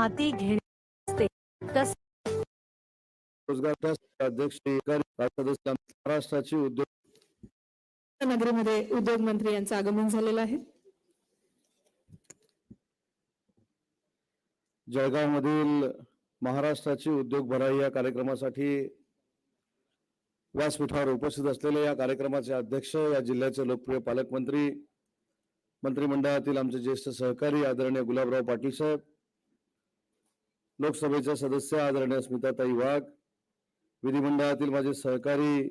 हाती घेणे तस रोजगार अध्यक्ष सदस्य महाराष्ट्राची उद्योग नगरीमध्ये उद्योग मंत्री यांचं आगमन झालेलं आहे. जळगाव मधील महाराष्ट्राची उद्योग भराई या कार्यक्रमासाठी व्यासपीठावर उपस्थित असलेले या कार्यक्रमाचे अध्यक्ष या जिल्ह्याचे लोकप्रिय पालकमंत्री मंत्रिमंडळातील आमचे ज्येष्ठ सहकारी आदरणीय गुलाबराव पाटील साहेब लोकसभेच्या सदस्य आदरणीय स्मिताताई वाघ विधिमंडळातील माझे सहकारी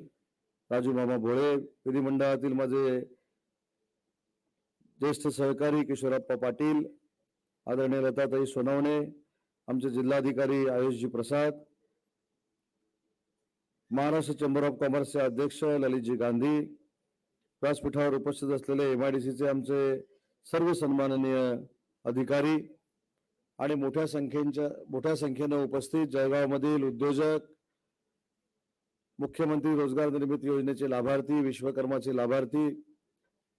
राजू मामा भोळे विधिमंडळातील माझे ज्येष्ठ सहकारी किशोरप्पा पाटील आदरणीय लताताई सोनवणे आमचे जिल्हाधिकारी आयुषजी प्रसाद महाराष्ट्र चेंबर ऑफ कॉमर्सचे अध्यक्ष ललितजी गांधी व्यासपीठावर उपस्थित असलेले एम आय डी सीचे आमचे सर्व सन्माननीय अधिकारी आणि मोठ्या संख्येच्या मोठ्या संख्येनं उपस्थित जळगावमधील उद्योजक मुख्यमंत्री रोजगार निर्मिती योजनेचे लाभार्थी विश्वकर्माचे लाभार्थी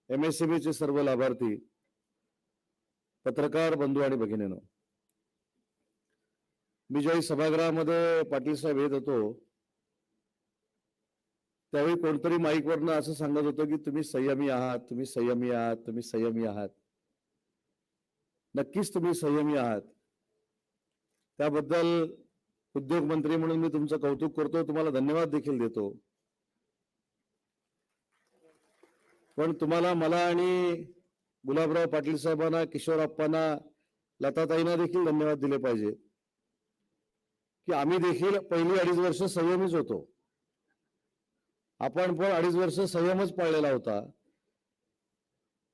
एम एस चे सर्व लाभार्थी पत्रकार बंधू आणि भगिनीनो. मी ज्यावेळी सभागृहामध्ये पाटील साहेब येत होतो त्यावेळी कोणतरी माईकवरनं असं सांगत होतं की तुम्ही संयमी आहात तुम्ही संयमी आहात तुम्ही संयमी आहात. नक्कीच तुम्ही संयमी आहात. त्याबद्दल उद्योग मंत्री म्हणून मी तुमचं कौतुक करतो. तुम्हाला धन्यवाद देखील देतो. पण तुम्हाला मला आणि गुलाबराव पाटील साहेबांना किशोरप्पांना लताताईंना देखील धन्यवाद दिले पाहिजे. की आम्ही देखील पहिली अडीच वर्ष संयमीच होतो. आपण पण अडीच वर्ष संयमच पाळलेला होता.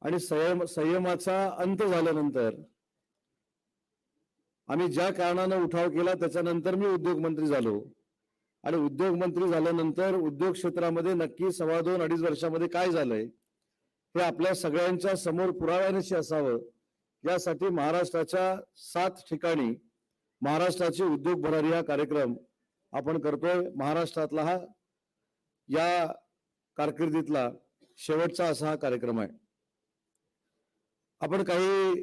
आणि संयम संयमाचा अंत झाल्यानंतर आम्ही ज्या कारणानं उठाव केला त्याच्यानंतर मी उद्योगमंत्री झालो. आणि उद्योगमंत्री झाल्यानंतर उद्योग क्षेत्रामध्ये नक्की सव्वा दोन अडीच वर्षामध्ये काय झालंय हे आपल्या सगळ्यांच्या समोर पुराव्यानिशी असावं. यासाठी महाराष्ट्राच्या सात ठिकाणी महाराष्ट्राची उद्योग भरारी हा कार्यक्रम आपण करतोय. महाराष्ट्रातला हा या कारकिर्दीतला शेवटचा असा हा कार्यक्रम आहे. आपण काही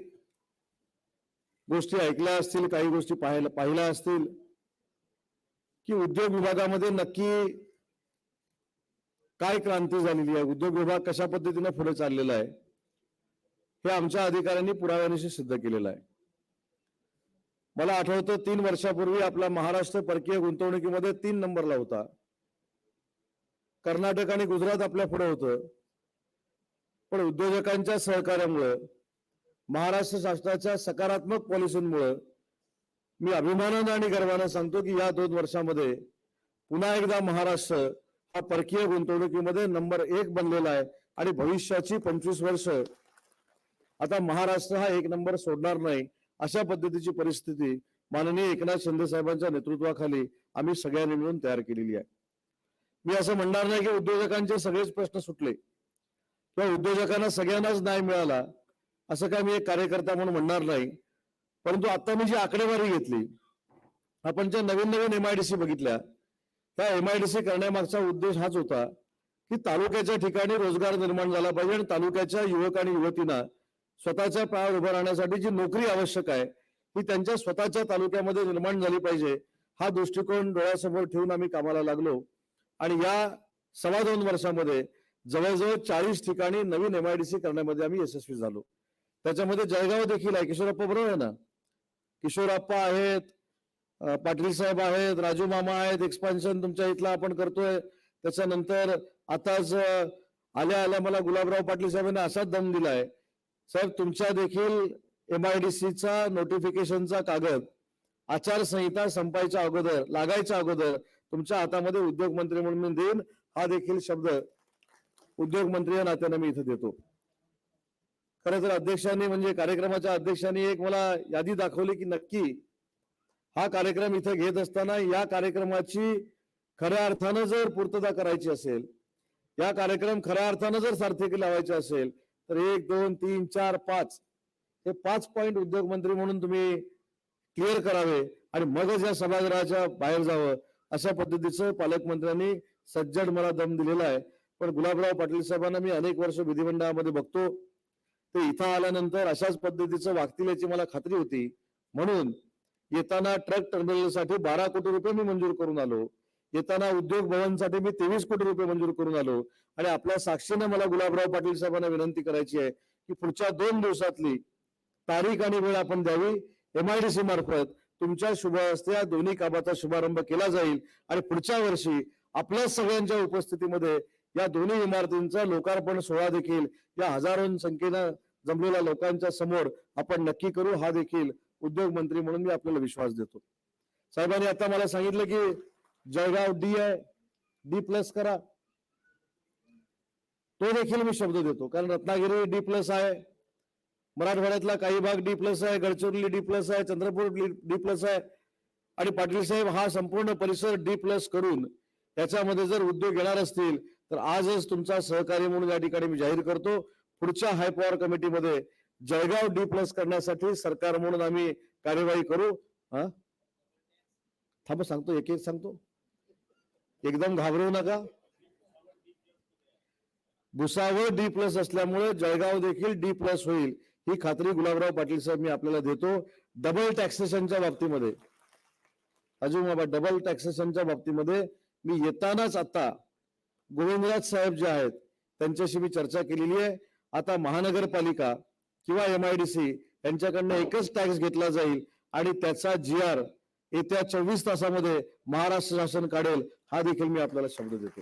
गोष्टी ऐकल्या असतील काही गोष्टी पाहायला पाहिल्या असतील की उद्योग विभागामध्ये नक्की काय क्रांती झालेली आहे? उद्योग विभाग कशा पद्धतीने पुढे चाललेला आहे? हे आमच्या अधिकाऱ्यांनी पुराव्यानिशी सिद्ध केलेलं आहे. मला आठवतं तीन वर्षापूर्वी आपला महाराष्ट्र परकीय गुंतवणुकीमध्ये तीन नंबरला होता. कर्नाटक आणि गुजरात आपल्या पुढे होतं. पण उद्योजकांच्या सहकार्यामुळं महाराष्ट्र शासनाच्या सकारात्मक पॉलिसींमुळे मी अभिमानानं आणि गर्वानं सांगतो की या दोन वर्षामध्ये पुन्हा एकदा महाराष्ट्र हा परकीय गुंतवणुकीमध्ये नंबर एक बनलेला आहे आणि भविष्याची पंचवीस वर्ष आता महाराष्ट्र हा एक नंबर सोडणार नाही अशा पद्धतीची परिस्थिती माननीय एकनाथ शिंदे साहेबांच्या नेतृत्वाखाली आम्ही सगळ्यांनी मिळून तयार केलेली आहे. मी असं म्हणणार नाही की उद्योजकांचे सगळेच प्रश्न सुटले. किंवा उद्योजकांना सगळ्यांनाच न्याय मिळाला असं काय मी एक कार्यकर्ता म्हणून म्हणणार नाही. परंतु आता मी जी आकडेवारी घेतली आपण ज्या नवीन नवीन एमआयडीसी बघितल्या त्या एमआयडीसी करण्यामागचा उद्देश हाच होता की तालुक्याच्या ठिकाणी रोजगार निर्माण झाला पाहिजे आणि तालुक्याच्या युवक आणि युवतींना स्वतःच्या पायावर उभं राहण्यासाठी जी नोकरी आवश्यक आहे ती त्यांच्या स्वतःच्या तालुक्यामध्ये निर्माण झाली पाहिजे हा दृष्टिकोन डोळ्यासमोर ठेवून आम्ही कामाला लागलो. आणि या सव्वा दोन वर्षामध्ये जवळजवळ चाळीस ठिकाणी नवीन एमआयडीसी करण्यामध्ये आम्ही यशस्वी झालो. त्याच्यामध्ये जळगाव देखील आहे. किशोरप्पा बरोबर आहे ना? किशोरप्पा आहेत पाटील साहेब आहेत राजू मामा आहेत एक्सपान्शन तुमच्या इथला आपण करतोय. त्याच्यानंतर आताच आल्या आल्या मला गुलाबराव पाटील साहेबांनी असाच दम दिलाय. साहेब तुमच्या देखील एमआयडीसीचा नोटिफिकेशनचा कागद आचारसंहिता संपायच्या अगोदर लागायच्या अगोदर तुमच्या हातामध्ये उद्योग मंत्री म्हणून मी देईन. हा देखील शब्द उद्योग मंत्री या नात्यानं मी इथे देतो. खरं तर अध्यक्षांनी म्हणजे कार्यक्रमाच्या अध्यक्षांनी एक मला यादी दाखवली की नक्की हा कार्यक्रम इथे घेत असताना या कार्यक्रमाची खऱ्या अर्थानं जर पूर्तता करायची असेल या कार्यक्रम खऱ्या अर्थानं जर सार्थकी लावायचे असेल तर एक दोन तीन चार पाच हे पाच पॉईंट उद्योग मंत्री म्हणून तुम्ही क्लिअर करावे आणि मगच या सभागृहाच्या बाहेर जावं अशा पद्धतीचं पालकमंत्र्यांनी सज्जड मला दम दिलेला आहे. पण गुलाबराव पाटील साहेबांना मी अनेक वर्ष विधिमंडळामध्ये बघतो. ते इथं आल्यानंतर अशाच पद्धतीचं वागतील याची मला खात्री होती. म्हणून येताना ट्रक टर्मिनलसाठी बारा कोटी रुपये मी मंजूर करून आलो. येताना उद्योग भवनसाठी मी तेवीस कोटी रुपये मंजूर करून आलो. आणि आपल्या साक्षीने मला गुलाबराव पाटील साहेबांना विनंती करायची आहे की पुढच्या दोन दिवसातली तारीख आणि वेळ आपण द्यावी. एमआयडीसी मार्फत तुमच्या शुभ हस्ते या दोन्ही कामाचा शुभारंभ केला जाईल. आणि पुढच्या वर्षी आपल्या सगळ्यांच्या उपस्थितीमध्ये या दोन्ही इमारतींचा लोकार्पण सोहळा देखील या हजारो संख्येनं जमलेल्या लोकांच्या समोर आपण नक्की करू हा देखील उद्योग मंत्री म्हणून मी आपल्याला विश्वास देतो. साहेबांनी आता मला सांगितलं की जळगाव डी आहे डी प्लस करा. तो देखील मी शब्द देतो कारण रत्नागिरी डी प्लस आहे मराठवाड्यातला काही भाग डी प्लस आहे गडचिरोली डी प्लस आहे चंद्रपूर डी प्लस आहे आणि पाटील साहेब हा संपूर्ण परिसर डी प्लस करून त्याच्यामध्ये जर उद्योग येणार असतील तर आजच तुमचा सहकारी म्हणून या ठिकाणी मी जाहीर करतो. पुढच्या हाय पॉवर कमिटीमध्ये जळगाव डी प्लस करण्यासाठी सरकार म्हणून आम्ही कार्यवाही करू. हा? थांब सांगतो एक एक सांगतो. एकदम घाबरवू नका. भुसावळ डी प्लस असल्यामुळे जळगाव देखील डी प्लस होईल. ही खात्री गुलाबराव पाटील साहेब मी आपल्याला देतो. डबल टॅक्सेशनच्या बाबतीमध्ये. अजून बाबा डबल टॅक्सेशनच्या बाबतीमध्ये मी येतानाच आता गोविंदराज साहेब जे आहेत त्यांच्याशी मी चर्चा केलेली आहे. आता महानगरपालिका किंवा एम आयडीसी यांच्याकडनं एकच टॅक्स घेतला जाईल आणि त्याचा जी आर येत्या चोवीस तासामध्ये महाराष्ट्र शासन काढेल हा देखील मी आपल्याला शब्द देतो.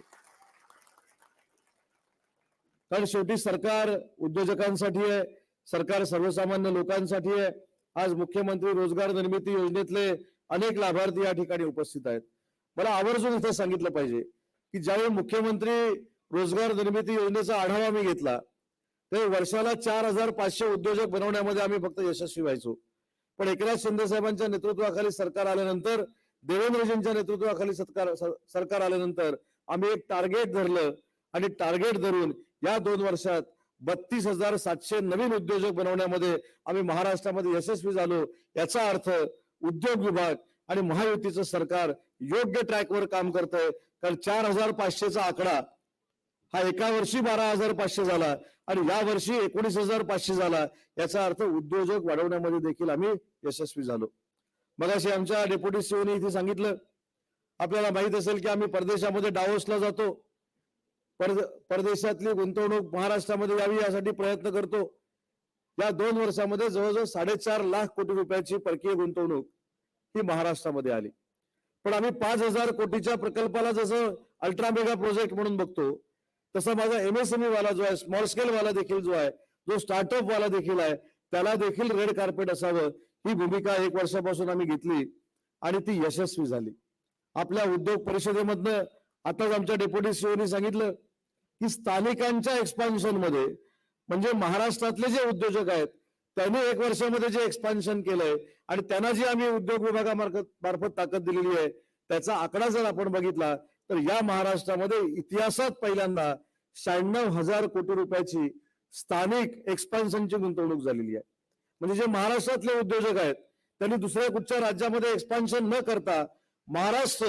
कारण शेवटी सरकार उद्योजकांसाठी आहे सरकार सर्वसामान्य लोकांसाठी आहे. आज मुख्यमंत्री रोजगार निर्मिती योजनेतले अनेक लाभार्थी या ठिकाणी उपस्थित आहेत. मला आवर्जून इथे सांगितलं पाहिजे की ज्यावेळी मुख्यमंत्री रोजगार निर्मिती योजनेचा आढावा मी घेतला ते वर्षाला चार हजार पाचशे उद्योजक बनवण्यामध्ये आम्ही फक्त यशस्वी व्हायचो. पण एकनाथ शिंदे साहेबांच्या नेतृत्वाखाली सरकार आल्यानंतर देवेंद्रजींच्या नेतृत्वाखाली सरकार सरकार आल्यानंतर आम्ही एक टार्गेट धरलं आणि टार्गेट धरून या दोन वर्षात बत्तीस हजार सातशे नवीन उद्योजक बनवण्यामध्ये आम्ही महाराष्ट्रामध्ये यशस्वी झालो. याचा अर्थ उद्योग विभाग आणि महायुतीचं सरकार योग्य ट्रॅकवर काम करत आहे कारण चार हजार पाचशेचा आकडा हा एका वर्षी बारा हजार पाचशे झाला आणि या वर्षी एकोणीस हजार पाचशे झाला याचा अर्थ उद्योजक वाढवण्यामध्ये देखील आम्ही यशस्वी झालो. मगाशी आमच्या डेप्युटी सीओनी इथे सांगितलं आपल्याला माहीत असेल की आम्ही परदेशामध्ये डावोसला जातो. परदेशातली गुंतवणूक महाराष्ट्रामध्ये यावी यासाठी प्रयत्न करतो. या दोन वर्षामध्ये जवळजवळ साडेचार लाख कोटी रुपयाची परकीय गुंतवणूक ही महाराष्ट्रामध्ये आली. पण आम्ही पाच हजार कोटीच्या प्रकल्पाला जसं अल्ट्रा मेगा प्रोजेक्ट म्हणून बघतो तसा माझा एमएसएमई वाला जो आहे स्मॉल स्केल वाला देखील जो आहे जो स्टार्टअप वाला देखील आहे त्याला देखील रेड कार्पेट असावं. ही भूमिका एक वर्षापासून आम्ही घेतली आणि ती यशस्वी झाली. आपल्या उद्योग परिषदेमधनं आताच आमच्या डेप्युटी सीओनी सांगितलं की स्थानिकांच्या एक्सपान्शनमध्ये म्हणजे महाराष्ट्रातले जे उद्योजक आहेत त्यांनी एक वर्षामध्ये जे एक्सपान्शन केलंय आणि त्यांना जी आम्ही उद्योग विभागामार्फत मार्फत ताकद दिलेली आहे त्याचा आकडा जर आपण बघितला तर या महाराष्ट्रामध्ये इतिहासात पहिल्यांदा शहाण्णव हजार कोटी रुपयाची स्थानिक एक्सपान्शनची गुंतवणूक झालेली आहे. म्हणजे जे महाराष्ट्रातले उद्योजक आहेत त्यांनी दुसऱ्या कुठच्या राज्यामध्ये एक्सपान्शन न करता महाराष्ट्र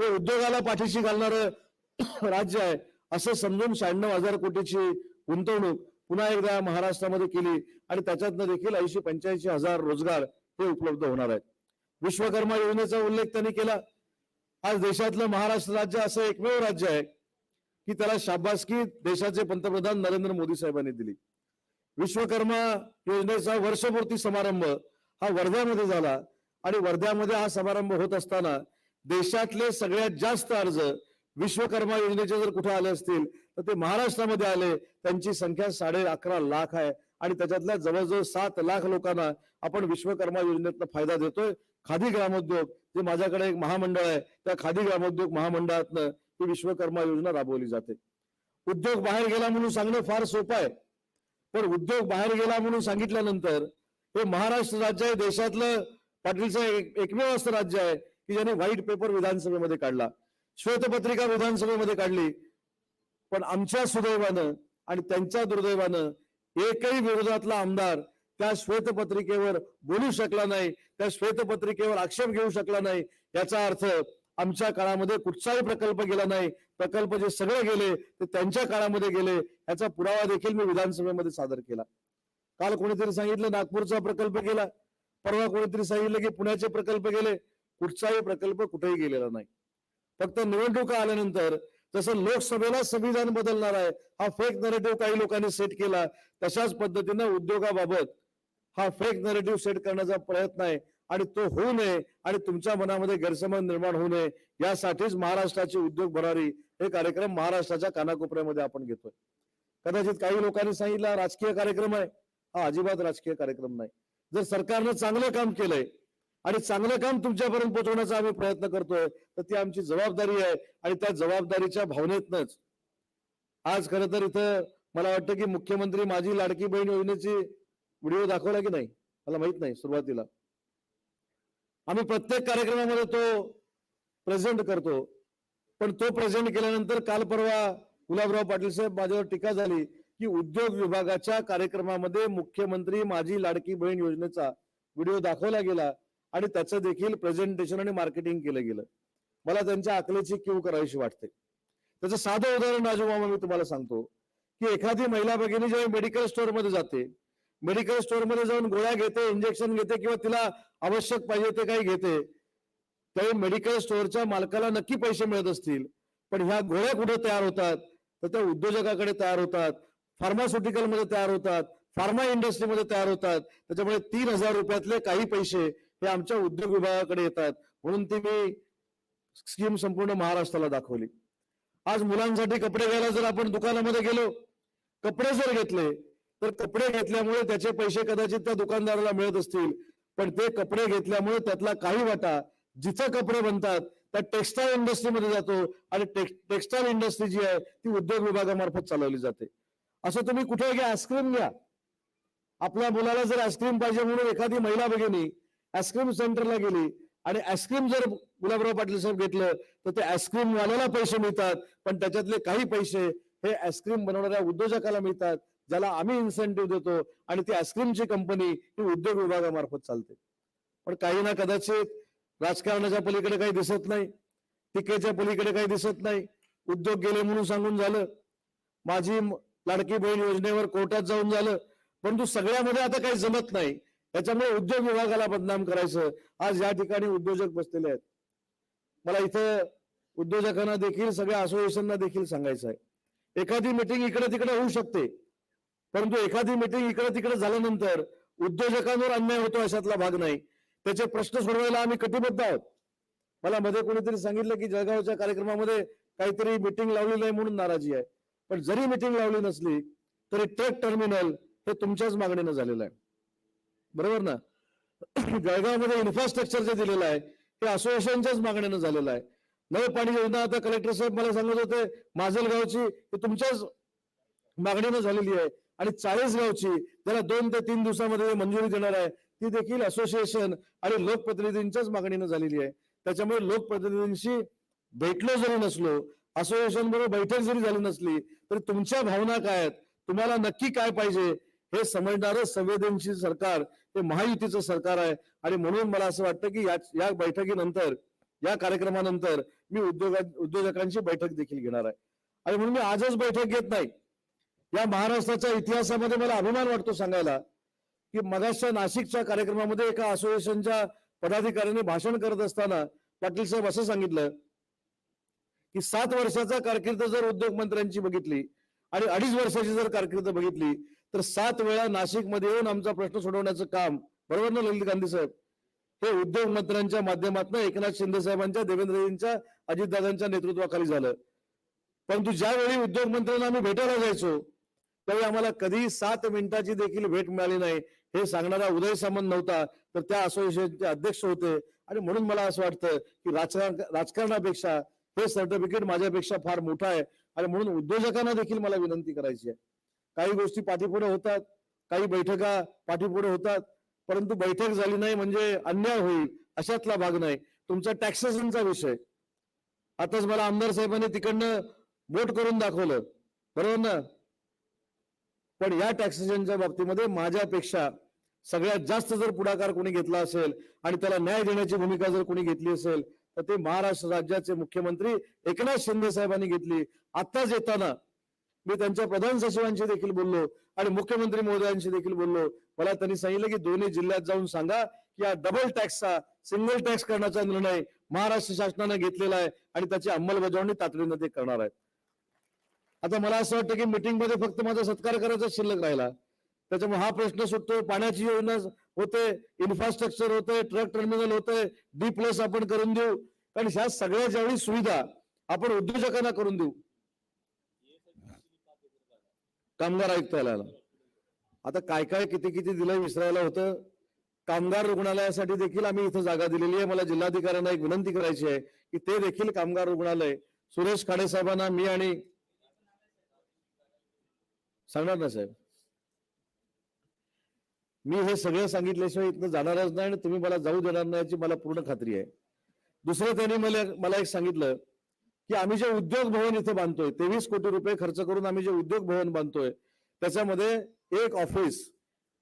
हे उद्योगाला पाठीशी घालणारं राज्य आहे असं समजून शहाण्णव हजार कोटीची गुंतवणूक पुन्हा एकदा महाराष्ट्रामध्ये केली आणि त्याच्यातनं देखील ऐंशी पंच्याऐंशी हजार रोजगार हे उपलब्ध होणार आहेत. विश्वकर्मा योजनेचा उल्लेख त्यांनी केला. आज देशातलं महाराष्ट्र राज्य असं एकमेव राज्य आहे की त्याला शाबासकी देशाचे पंतप्रधान नरेंद्र मोदी साहेबांनी दिली. विश्वकर्मा योजनेचा वर्षपूर्ती समारंभ हा वर्ध्यामध्ये झाला आणि वर्ध्यामध्ये हा समारंभ होत असताना देशातले सगळ्यात जास्त अर्ज विश्वकर्मा योजनेचे जर कुठे आले असतील तर ते महाराष्ट्रामध्ये आले. त्यांची संख्या साडे अकरा लाख आहे आणि त्याच्यातल्या जवळजवळ सात लाख लोकांना आपण विश्वकर्मा योजनेतला फायदा देतोय. खादी ग्रामोद्योग जे माझ्याकडे एक महामंडळ आहे त्या खादी ग्रामोद्योग महामंडळातनं ही विश्वकर्मा योजना राबवली जाते. उद्योग बाहेर गेला म्हणून सांगणं फार सोपं आहे. पण उद्योग बाहेर गेला म्हणून सांगितल्यानंतर हे महाराष्ट्र राज्य आहे देशातलं पाटीलचं एक- एकमेव असं राज्य आहे की ज्याने व्हाईट पेपर विधानसभेमध्ये काढला. श्वेतपत्रिका विधानसभेमध्ये काढली. पण आमच्या सुदैवानं आणि त्यांच्या दुर्दैवानं एकही विरोधातला आमदार त्या श्वेतपत्रिकेवर बोलू शकला नाही त्या श्वेतपत्रिकेवर आक्षेप घेऊ शकला नाही याचा अर्थ आमच्या काळामध्ये कुठचाही प्रकल्प गेला नाही. प्रकल्प जे सगळे गेले ते त्यांच्या काळामध्ये गेले याचा पुरावा देखील मी विधानसभेमध्ये सादर केला. काल कोणीतरी सांगितलं नागपूरचा प्रकल्प केला परवा कोणीतरी सांगितलं की पुण्याचे प्रकल्प गेले. कुठचाही प्रकल्प कुठेही गेलेला नाही. फक्त निवडणुका आल्यानंतर जसं लोकसभेला संविधान बदलणार आहे हा फेक नरेटिव्ह काही लोकांनी सेट केला तशाच पद्धतीनं उद्योगाबाबत हा फेक नरेटिव्ह सेट करण्याचा प्रयत्न आहे आणि तो होऊ नये आणि तुमच्या मनामध्ये गैरसमज निर्माण होऊ नये यासाठीच महाराष्ट्राची उद्योग भरारी हे कार्यक्रम महाराष्ट्राच्या कानाकोपऱ्यामध्ये आपण घेतोय. कदाचित काही लोकांनी सांगितलं राजकीय कार्यक्रम आहे. हा अजिबात राजकीय कार्यक्रम नाही. जर सरकारनं चांगलं काम केलंय आणि चांगलं काम तुमच्यापर्यंत पोहोचवण्याचा आम्ही प्रयत्न करतोय तर ती आमची जबाबदारी आहे आणि त्या जबाबदारीच्या भावनेतनच. आज खरं तर इथं मला वाटतं की मुख्यमंत्री माझी लाडकी बहीण योजनेची व्हिडिओ दाखवला की नाही? मला माहीत नाही सुरुवातीला. आम्ही प्रत्येक कार्यक्रमामध्ये तो प्रेझेंट करतो. पण तो प्रेझेंट केल्यानंतर काल परवा गुलाबराव पाटील साहेब माझ्यावर टीका झाली की उद्योग विभागाच्या कार्यक्रमामध्ये मुख्यमंत्री माझी लाडकी बहीण योजनेचा व्हिडिओ दाखवला गेला आणि त्याचं देखील प्रेझेंटेशन आणि मार्केटिंग केलं गेलं. मला त्यांच्या अकलेची क्यू करावीशी वाटते. त्याचं साधं उदाहरण राजू मामा मी तुम्हाला सांगतो की एखादी महिला भगिनी जेव्हा मेडिकल स्टोअरमध्ये जाते मेडिकल स्टोअरमध्ये जाऊन गोळ्या घेते इंजेक्शन घेते किंवा तिला आवश्यक पाहिजे ते काही घेते त्यावेळी मेडिकल स्टोअरच्या मालकाला नक्की पैसे मिळत असतील. पण ह्या गोळ्या कुठे तयार होतात? तर त्या उद्योजकाकडे तयार होतात फार्मास्युटिकलमध्ये तयार होतात फार्मा इंडस्ट्रीमध्ये तयार होतात. त्याच्यामुळे तीन हजार रुपयातले काही पैसे हे आमच्या उद्योग विभागाकडे येतात. म्हणून ती मी स्कीम संपूर्ण महाराष्ट्राला दाखवली. आज मुलांसाठी कपडे घ्यायला जर आपण दुकानामध्ये गेलो कपडे जर घेतले तर कपडे घेतल्यामुळे त्याचे पैसे कदाचित त्या दुकानदाराला मिळत असतील. पण ते कपडे घेतल्यामुळे त्यातला काही वाटा जिथं कपडे बनतात त्या टेक्स्टाईल इंडस्ट्रीमध्ये जातो आणि टेक्स्टाईल इंडस्ट्री जी आहे ती उद्योग विभागामार्फत चालवली जाते. असं तुम्ही कुठे घ्या आईस्क्रीम घ्या. आपल्या मुलाला जर आईस्क्रीम पाहिजे म्हणून एखादी महिला भगिनी आईस्क्रीम सेंटरला गेली आणि आईस्क्रीम जर गुलाबराव पाटील साहेब घेतलं तर ते आईस्क्रीम वाल्याला पैसे मिळतात पण त्याच्यातले काही पैसे हे आईस्क्रीम बनवणाऱ्या उद्योजकाला मिळतात. ज्याला आम्ही इन्सेंटिव्ह देतो आणि ती आईस्क्रीमची कंपनी ही उद्योग विभागामार्फत चालते. पण काही ना कदाचित राजकारणाच्या पलीकडे काही दिसत नाही टीकेच्या पलीकडे काही दिसत नाही. उद्योग गेले म्हणून सांगून झालं. माझी लाडकी बहीण योजनेवर कोर्टात जाऊन झालं. परंतु सगळ्यामध्ये आता काही जमत नाही. त्याच्यामुळे उद्योग विभागाला बदनाम करायचं. आज या ठिकाणी उद्योजक बसलेले आहेत. मला इथं उद्योजकांना देखील सगळ्या असोसिएशनना देखील सांगायचं आहे. एखादी मिटिंग इकडे तिकडे होऊ शकते. परंतु एखादी मिटिंग इकडे तिकडे झाल्यानंतर उद्योजकांवर अन्याय होतो अशातला भाग नाही. त्याचे प्रश्न सोडवायला आम्ही कटिबद्ध आहोत. मला मध्ये कोणीतरी सांगितलं की जळगावच्या कार्यक्रमामध्ये काहीतरी मिटिंग लावली नाही म्हणून नाराजी आहे. पण जरी मिटिंग लावली नसली तरी ट्रक टर्मिनल हे तुमच्याच मागणीनं झालेलं आहे. बरोबर ना? जळगावमध्ये इन्फ्रास्ट्रक्चर जे दिलेलं आहे ते असोसिएशनच्याच मागणीनं झालेलं आहे. नळ पाणी योजना आता कलेक्टर साहेब मला सांगत होते माजलगावची ही तुमच्याच मागणीनं झालेली आहे. आणि चाळीसगावची त्याला दोन ते तीन दिवसामध्ये मंजुरी देणार आहे ती देखील असोसिएशन आणि लोकप्रतिनिधींच्याच मागणीनं झालेली आहे. त्याच्यामुळे लोकप्रतिनिधींशी भेटलो जरी नसलो असोसिएशन बरोबर बैठक जरी झाली नसली तरी तुमच्या भावना काय आहेत? तुम्हाला नक्की काय पाहिजे? हे समजणारं संवेदनशील सरकार हे महायुतीचं सरकार आहे. आणि म्हणून मला असं वाटतं की या या बैठकीनंतर या कार्यक्रमानंतर मी उद्योगा उद्योजकांची बैठक देखील घेणार आहे. आणि म्हणून मी आजच बैठक घेत नाही. या महाराष्ट्राच्या इतिहासामध्ये मला अभिमान वाटतो सांगायला की मगाशच्या नाशिकच्या कार्यक्रमामध्ये एका असोसिएशनच्या पदाधिकाऱ्याने भाषण करत असताना पाटील साहेब असं सांगितलं की सात वर्षाचा कारकीर्द जर उद्योग मंत्र्यांची बघितली आणि अडीच वर्षाची जर कारकीर्द बघितली तर सात वेळा नाशिकमध्ये येऊन आमचा प्रश्न सोडवण्याचं काम बरोबर ना ललित गांधी साहेब? हे उद्योग मंत्र्यांच्या माध्यमातून एकनाथ शिंदे साहेबांच्या देवेंद्रजींच्या अजितदादांच्या नेतृत्वाखाली झालं. परंतु ज्यावेळी उद्योग मंत्र्यांना आम्ही भेटायला जायचो त्यावेळी आम्हाला कधी सात मिनिटाची देखील भेट मिळाली नाही. हे सांगणारा उदय सामंत नव्हता तर त्या असोसिएशनचे अध्यक्ष होते. आणि म्हणून मला असं वाटतं की राजकारण राजकारणापेक्षा हे सर्टिफिकेट माझ्यापेक्षा फार मोठं आहे. आणि म्हणून उद्योजकांना देखील मला विनंती करायची आहे. काही गोष्टी पाठीपुढे होतात काही बैठका पाठीपुढे होतात परंतु बैठक झाली नाही म्हणजे अन्याय होईल अशातला भाग नाही. तुमचा टॅक्सेशनचा विषय. आताच मला आमदार साहेबांनी तिकडनं बोट करून दाखवलं. बरोबर ना? पण या टॅक्सेशनच्या बाबतीमध्ये माझ्यापेक्षा सगळ्यात जास्त जर पुढाकार कोणी घेतला असेल आणि त्याला न्याय देण्याची भूमिका जर कोणी घेतली असेल तर ते महाराष्ट्र राज्याचे मुख्यमंत्री एकनाथ शिंदे साहेबांनी घेतली. आत्ताच येताना मी त्यांच्या प्रधान सचिवांशी देखील बोललो आणि मुख्यमंत्री महोदयांशी देखील बोललो. मला त्यांनी सांगितलं की दोन्ही जिल्ह्यात जाऊन सांगा की या डबल टॅक्सचा सिंगल टॅक्स करण्याचा निर्णय महाराष्ट्र शासनाने घेतलेला आहे आणि त्याची अंमलबजावणी तातडीनं ते करणार आहेत. आता मला असं वाटतं की मीटिंगमध्ये फक्त माझा सत्कार करायचा शिल्लक राहिला. त्याच्यामुळे हा प्रश्न सुटतो पाण्याची योजना होते इन्फ्रास्ट्रक्चर होते ट्रक टर्मिनल होते डी प्लस आपण करून देऊ. कारण ह्या सगळ्या ज्यावेळी सुविधा आपण उद्योजकांना करून देऊ. कामगार आयुक्तालयाला. आता काय काय किती किती दिलं विसरायला होतं. कामगार रुग्णालयासाठी देखील आम्ही इथं जागा दिलेली आहे. मला जिल्हाधिकाऱ्यांना एक विनंती करायची आहे की ते देखील कामगार रुग्णालय. सुरेश खाडे साहेबांना मी आणि सांगणार ना साहेब. मी हे सगळं सांगितल्याशिवाय इथनं जाणारच नाही आणि तुम्ही मला जाऊ देणार नाही याची मला पूर्ण खात्री आहे. दुसरं त्यांनी मला मला एक सांगितलं की आम्ही जे उद्योग भवन इथे बांधतोय तेवीस कोटी रुपये खर्च करून आम्ही जे उद्योग भवन बांधतोय त्याच्यामध्ये एक ऑफिस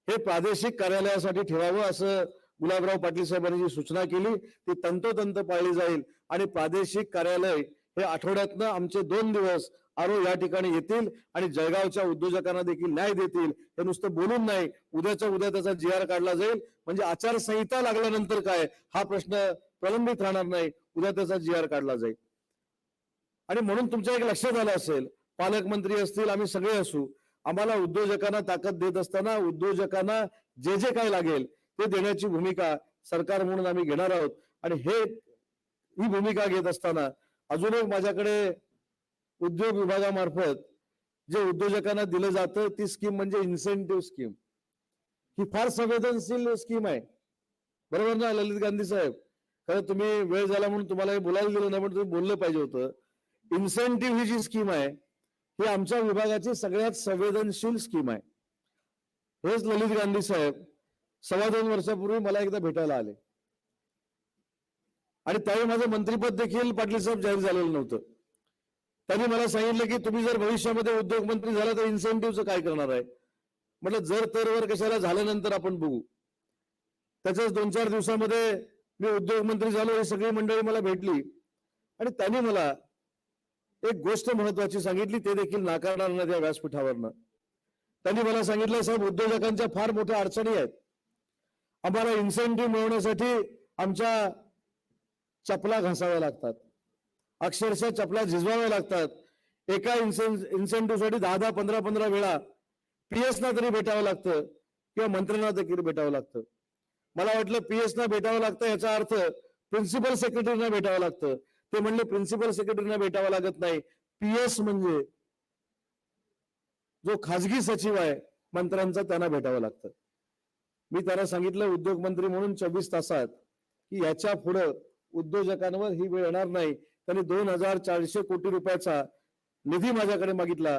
हे प्रादेशिक कार्यालयासाठी ठेवावं असं गुलाबराव पाटील साहेबांनी जी सूचना केली ती तंतोतंत पाळली जाईल. आणि प्रादेशिक कार्यालय हे आठवड्यातनं आमचे दोन दिवस आरो या ठिकाणी येतील आणि जळगावच्या उद्योजकांना देखील न्याय देतील. हे नुसतं बोलून नाही उद्याच्या उद्या त्याचा जी आर काढला जाईल. म्हणजे आचारसंहिता लागल्यानंतर काय? हा प्रश्न प्रलंबित राहणार नाही. उद्या त्याचा जी आर काढला जाईल. आणि म्हणून तुमच्या एक लक्षात आलं असेल पालकमंत्री असतील आम्ही सगळे असू आम्हाला उद्योजकांना ताकद देत असताना उद्योजकांना जे जे काय लागेल ते देण्याची भूमिका सरकार म्हणून आम्ही घेणार आहोत. आणि हे ही भूमिका घेत असताना अजून एक माझ्याकडे उद्योग विभागामार्फत जे उद्योजकांना दिलं जातं ती स्कीम म्हणजे इन्सेंटिव्ह स्कीम ही फार संवेदनशील स्कीम आहे. बरोबर ना ललित गांधी साहेब? खरं तुम्ही वेळ झाला म्हणून तुम्हाला हे बोलायला दिलं नाही पण तुम्ही बोललं पाहिजे होतं. इन्सेंटिव्ह ही जी स्कीम आहे ही आमच्या विभागाची सगळ्यात संवेदनशील स्कीम आहे. हेच ललित गांधी साहेब सव्वा दोन वर्षापूर्वी मला एकदा भेटायला आले. आणि त्यावेळी माझं मंत्रीपद देखील पाटील साहेब जाहीर झालेलं नव्हतं. त्यांनी मला सांगितलं की तुम्ही जर भविष्यामध्ये उद्योग मंत्री झाला तर इन्सेंटिव्हचं काय करणार आहे? म्हटलं जर तर वर कशाला झाल्यानंतर आपण बघू. त्याच्याच दोन चार दिवसामध्ये मी उद्योग मंत्री झालो ही सगळी मंडळी मला भेटली. आणि त्यांनी मला एक गोष्ट महत्वाची सांगितली ते देखील नाकारणार ना त्या व्यासपीठावरनं. त्यांनी मला सांगितलं साहेब उद्योजकांच्या फार मोठ्या अडचणी आहेत. आम्हाला इन्सेंटिव्ह मिळवण्यासाठी आमच्या चपला घासाव्या लागतात. अक्षरशः चपला झिजवाव्या लागतात. एका इन्सेंटिव्हसाठी दहा दहा पंधरा पंधरा वेळा पीएसना तरी भेटावं लागतं किंवा मंत्र्यांना देखील भेटावं लागतं. मला वाटलं पीएसना भेटावं लागतं याचा अर्थ प्रिन्सिपल सेक्रेटरीना भेटावं लागतं. ते म्हणले प्रिन्सिपल सेक्रेटरीना भेटावं लागत नाही. पीएस म्हणजे जो खाजगी सचिव आहे मंत्र्यांचा त्यांना भेटावं लागतं. मी त्यांना सांगितलं उद्योग मंत्री म्हणून चोवीस तासात की याच्या पुढं उद्योजकांवर ही वेळ येणार नाही. त्यांनी दोन हजार चारशे कोटी रुपयाचा निधी माझ्याकडे मागितला.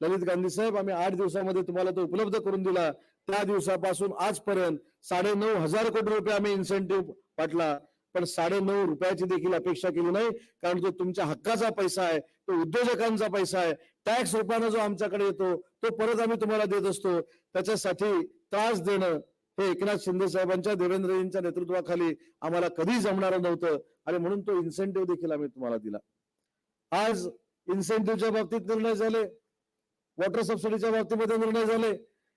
ललित गांधी साहेब आम्ही आठ दिवसामध्ये तुम्हाला तो उपलब्ध करून दिला. त्या दिवसापासून आजपर्यंत साडे नऊ हजार कोटी रुपये आम्ही इन्सेंटिव्ह वाटला. पण साडे नऊ रुपयाची देखील अपेक्षा केली नाही. कारण तो तुमच्या हक्काचा पैसा आहे तो उद्योजकांचा पैसा आहे टॅक्स रुपयानं जो आमच्याकडे येतो तो परत आम्ही तुम्हाला देत असतो. त्याच्यासाठी त्रास देणं हे एकनाथ शिंदे साहेबांच्या देवेंद्रजींच्या नेतृत्वाखाली आम्हाला कधी जमणार नव्हतं. आणि म्हणून तो इन्सेंटिव्ह देखील आम्ही तुम्हाला दिला. आज इन्सेंटिव्हच्या बाबतीत निर्णय झाले. वॉटर सबसिडीच्या बाबतीमध्ये निर्णय झाले.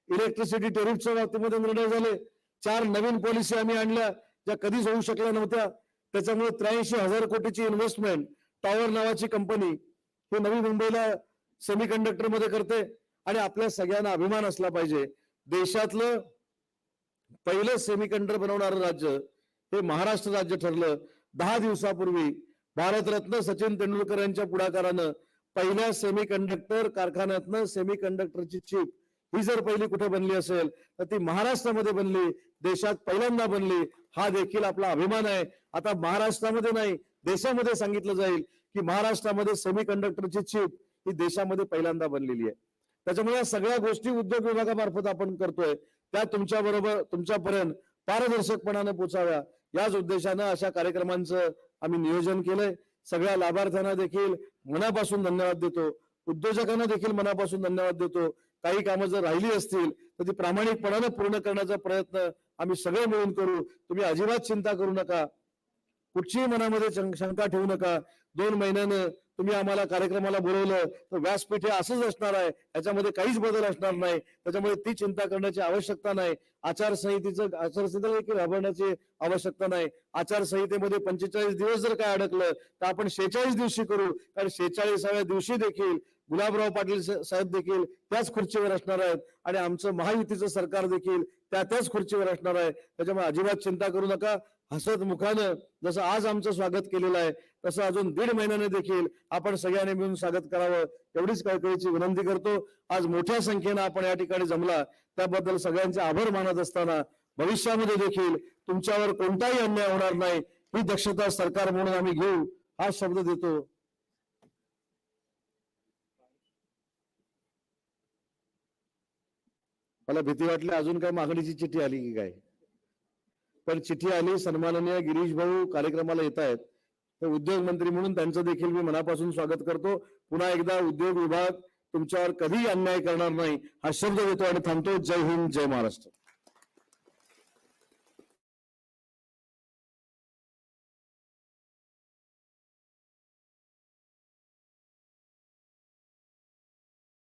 इलेक्ट्रिसिटी टेरिफच्या बाबतीमध्ये निर्णय झाले. चार नवीन पॉलिसी आम्ही आणल्या ज्या कधीच होऊ शकल्या नव्हत्या. त्याच्यामुळे त्र्याऐंशी हजार कोटीची इन्व्हेस्टमेंट टॉवर नावाची कंपनी ही नवी मुंबईला सेमी कंडक्टरमध्ये करते. आणि आपल्या सगळ्यांना अभिमान असला पाहिजे. देशातलं पहिलं सेमीकंडर बनवणारं राज्य हे महाराष्ट्र राज्य ठरलं. दहा दिवसापूर्वी भारतरत्न सचिन तेंडुलकर यांच्या पुढाकारानं पहिल्या सेमी कंडक्टर कारखान्यातनं सेमीकंडक्टरची चिप ही जर पहिली कुठे बनली असेल तर ती महाराष्ट्रामध्ये बनली देशात पहिल्यांदा बनली. हा देखील आपला अभिमान आहे. आता महाराष्ट्रामध्ये नाही देशामध्ये सांगितलं जाईल की महाराष्ट्रामध्ये सेमी कंडक्टरची चिप ही देशामध्ये पहिल्यांदा बनलेली आहे. त्याच्यामुळे या सगळ्या गोष्टी उद्योग विभागामार्फत आपण करतोय. त्या तुमच्या बरोबर तुमच्यापर्यंत पारदर्शकपणाने पोचाव्या. याच उद्देशानं अशा कार्यक्रमांचं आम्ही नियोजन केलंय. सगळ्या लाभार्थ्यांना देखील मनापासून धन्यवाद देतो. उद्योजकांना देखील मनापासून धन्यवाद देतो. काही कामं जर राहिली असतील तर ती प्रामाणिकपणानं पूर्ण करण्याचा प्रयत्न आम्ही सगळे मिळून करू. तुम्ही अजिबात चिंता करू नका. कुठचीही मनामध्ये शंका ठेवू नका. दोन महिन्यानं तुम्ही आम्हाला कार्यक्रमाला बोलवलं तर व्यासपीठ हे असंच असणार आहे. याच्यामध्ये काहीच बदल असणार नाही. त्याच्यामुळे ती चिंता करण्याची आवश्यकता नाही. आचारसंहितेचं आचारसंहिता देखील राबवण्याची आवश्यकता नाही. आचारसंहितेमध्ये पंचेचाळीस दिवस जर काय अडकलं तर आपण शेहेचाळीस दिवशी करू. कारण शेहेचाळीसाव्या दिवशी देखील गुलाबराव पाटील साहेब देखील त्याच खुर्चीवर असणार आहेत. आणि आमचं महायुतीचं सरकार देखील त्या त्याच खुर्चीवर असणार आहे. त्याच्यामुळे अजिबात चिंता करू नका. हसत मुखानं जसं आज आमचं स्वागत केलेलं आहे तसं अजून दीड महिन्याने देखील आपण सगळ्यांनी मिळून स्वागत करावं एवढीच कळकळीची विनंती करतो. आज मोठ्या संख्येनं आपण या ठिकाणी जमला. त्याबद्दल सगळ्यांचे आभार मानत असताना भविष्यामध्ये देखील तुमच्यावर कोणताही अन्याय होणार नाही. ही दक्षता सरकार म्हणून आम्ही घेऊ हा शब्द देतो. मला भीती वाटली अजून काय मागणीची चिठ्ठी आली की काय? पण चिठ्ठी आली सन्माननीय गिरीश भाऊ कार्यक्रमाला येत आहेत. उद्योग मंत्री म्हणून त्यांचं देखील मी मनापासून स्वागत करतो. पुन्हा एकदा उद्योग विभाग तुमच्यावर कधीही अन्याय करणार नाही हा शब्द देतो आणि थांबतो. जय हिंद जय महाराष्ट्र.